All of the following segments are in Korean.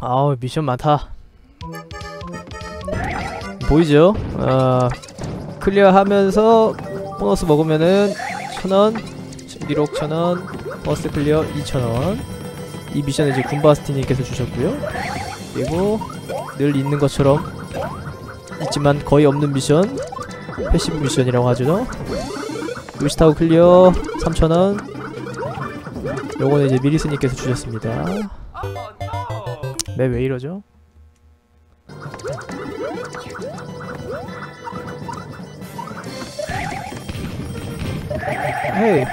아우 미션 많다. 보이죠? 어, 클리어하면서 보너스 먹으면은 천원 1억 천원 버스 클리어 2천원. 이 미션은 이제 군바스티님께서 주셨고요. 그리고 늘 있는 것처럼 있지만 거의 없는 미션 패시브 미션이라고 하죠. 루시타우 클리어 3천원. 요거는 이제 미리스님께서 주셨습니다 맵 왜 이러죠? 헤이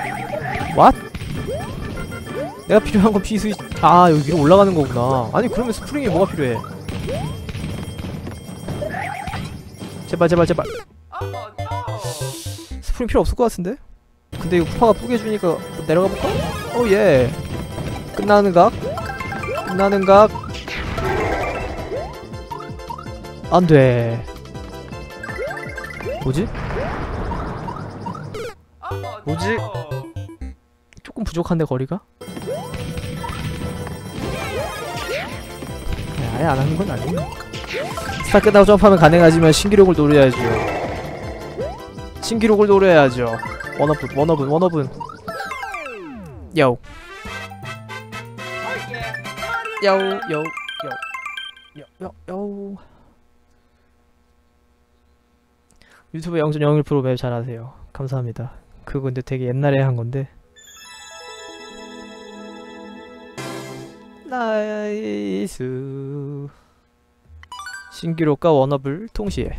왓? 내가 필요한 건 피스위 아 여기 올라가는 거구나 아니 그러면 스프링이 뭐가 필요해 제발 제발 제발 스프링 필요 없을 것 같은데? 근데 이거 쿠파가 뿌개주니까 내려가 볼까? 오예 끝나는 각 끝나는 각 안돼. 뭐지? 뭐지? 조금 부족한데 거리가? 그냥 아예 안 하는 건 아니에요. 스타 끝나고 점프하면 가능하지만 신기록을 노려야죠. 신기록을 노려야죠. 원어분 원어분 원어분. 야오 야오 야오 야오 야오 야오 유튜브 0.01%맵 잘하세요. 감사합니다. 그거 근데 되게 옛날에 한 건데. 나이스 신기록과 원업을 동시에.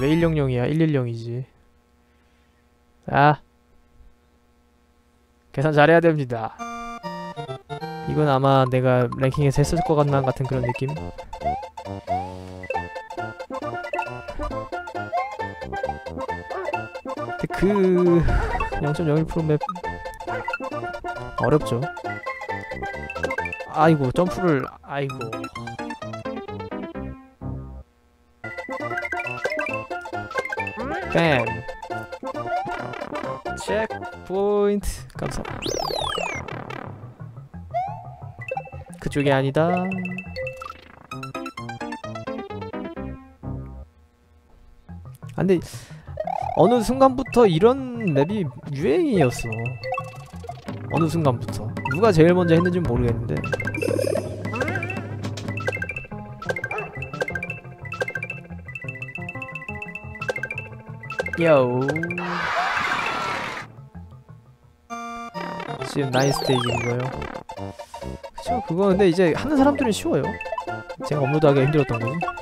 왜 100이야? 110이지. 아. 계산 잘해야 됩니다. 이건 아마 내가 랭킹에서 했을 것 같나 같은 그런 느낌 그 0.01%맵 어렵죠. 아이고 점프를 아이고. 뱀 체크포인트 감사합니다. 그쪽이 아니다. 아, 근데 어느 순간부터 이런 맵이 유행이었어. 어느 순간부터. 누가 제일 먼저 했는지는 모르겠는데. 요. 지금 나인 스테이지인 거예요? 그쵸 그거 근데 이제 하는 사람들은 쉬워요. 제가 업로드하기가 힘들었던 거지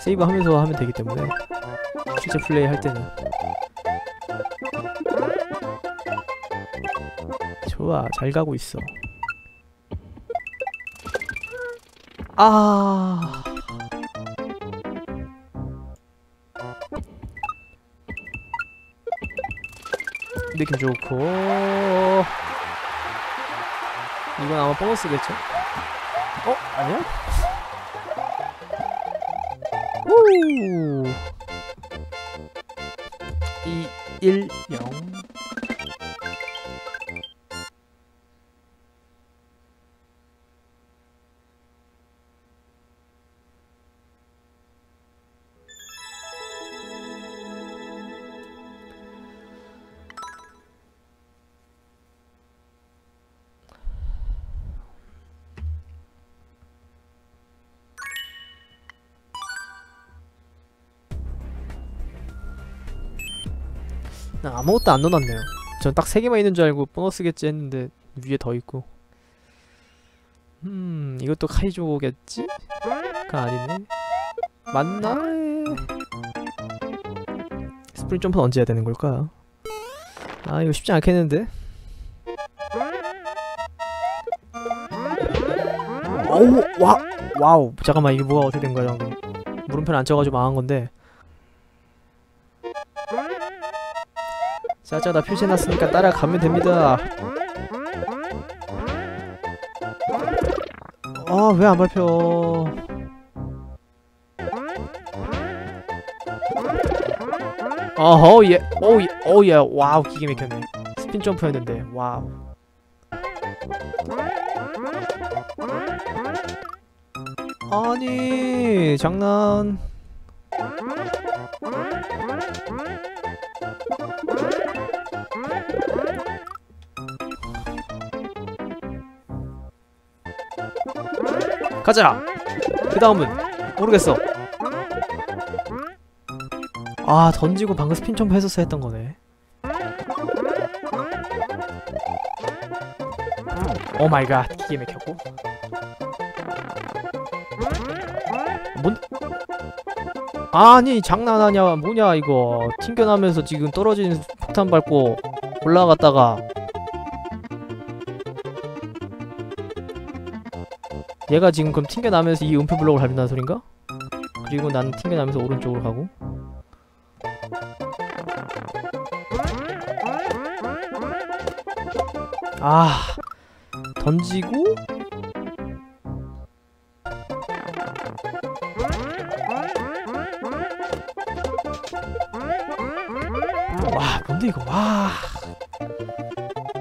세이브 하면서 하면 되기 때문에 실제 플레이 할 때는 좋아 잘 가고 있어 아 느낌 좋고 이건 아마 보너스겠죠? 어? 아니야? 오. 2, 1, 아무것도 안 넣어놨네요 전 딱 3개만 있는 줄 알고 보너스겠지 했는데 위에 더 있고 음 이것도 카이조겠지? 가 아니네 맞나? 스프링 점프는 언제 해야 되는 걸까? 아 이거 쉽지 않겠는데? 어우 와 와우 잠깐만 이게 뭐가 어떻게 된 거야 방금 물음표 안 쳐가지고 망한 건데 자자 나 표시해놨으니까 따라가면 됩니다. 아 왜안 밟혀? 어허 예. 오예. 오예. 와우 기계 막혔네. 스핀 점프였는데. 와우. 아니 장난 가자. 그 다음은? 모르겠어. 아 던지고 방금 스핀 점프 했었어 했던 거네. 오 마이 갓 기계 막혔고. 뭔? 아니 장난하냐 뭐냐 이거. 튕겨나면서 지금 떨어진 폭탄 밟고 올라갔다가 얘가 지금 그럼 튕겨나면서 이 은폐 블록을 밟는다는 소린가? 그리고 난 튕겨나면서 오른쪽으로 가고. 아 던지고. 와 뭔데 이거? 와.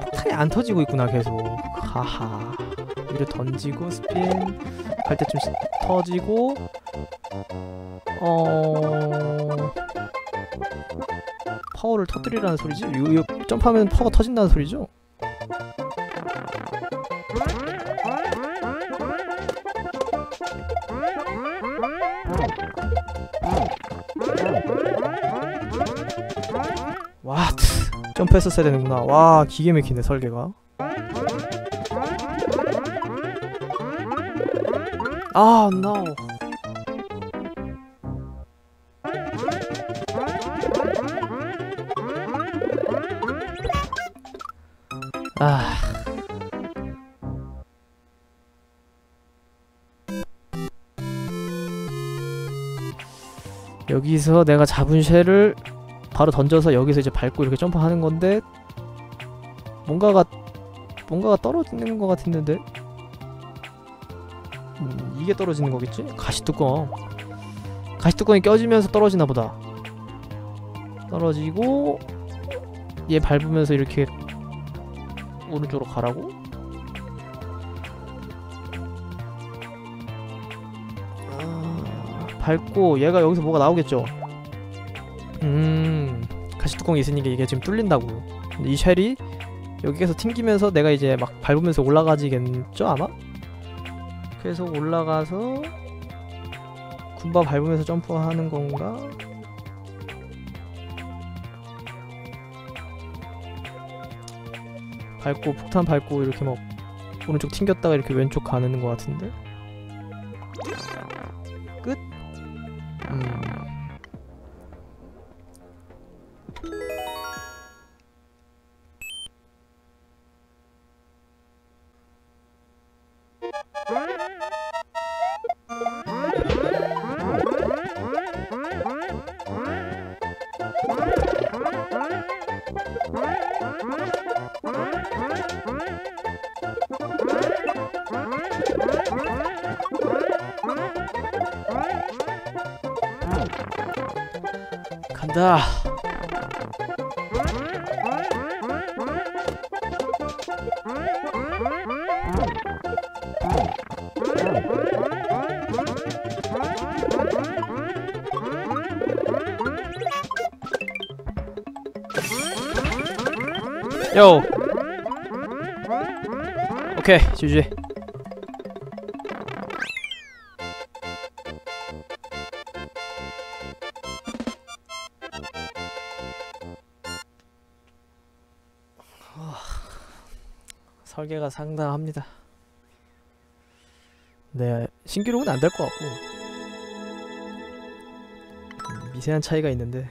폭탄이 안 터지고 있구나 계속. 하하 위로 던지고 스핀 갈 시- 터지고 어 파워를 터뜨리라는 소리지? 이거, 이거 점프하면 파워가 터진다는 소리죠? 와 점프했었어야 되는구나 와 기계 막히네 설계가 아 no. 아. 여기서 내가 잡은 쉘을 바로 던져서 여기서 이제 밟고 이렇게 점프하는 건데 뭔가가 뭔가가 떨어지는 것 같았는데 음, 이게 떨어지는 거겠지? 가시뚜껑 가시뚜껑이 껴지면서 떨어지나 보다 떨어지고 얘 밟으면서 이렇게 오른쪽으로 가라고? 아, 밟고 얘가 여기서 뭐가 나오겠죠? 음 가시뚜껑이 있으니까 이게 지금 뚫린다고 근데 이 쉘이 여기에서 튕기면서 내가 이제 막 밟으면서 올라가지겠죠 아마? 그래서 올라가서 군바 밟으면서 점프하는 건가? 밟고 폭탄 밟고 이렇게 막 오른쪽 튕겼다가 이렇게 왼쪽 가는 것 같은데? 끝? 음... 간다. 요. 오케이, GG. 설계가 상당합니다. 네, 신기록은 안 될 것 같고 음, 미세한 차이가 있는데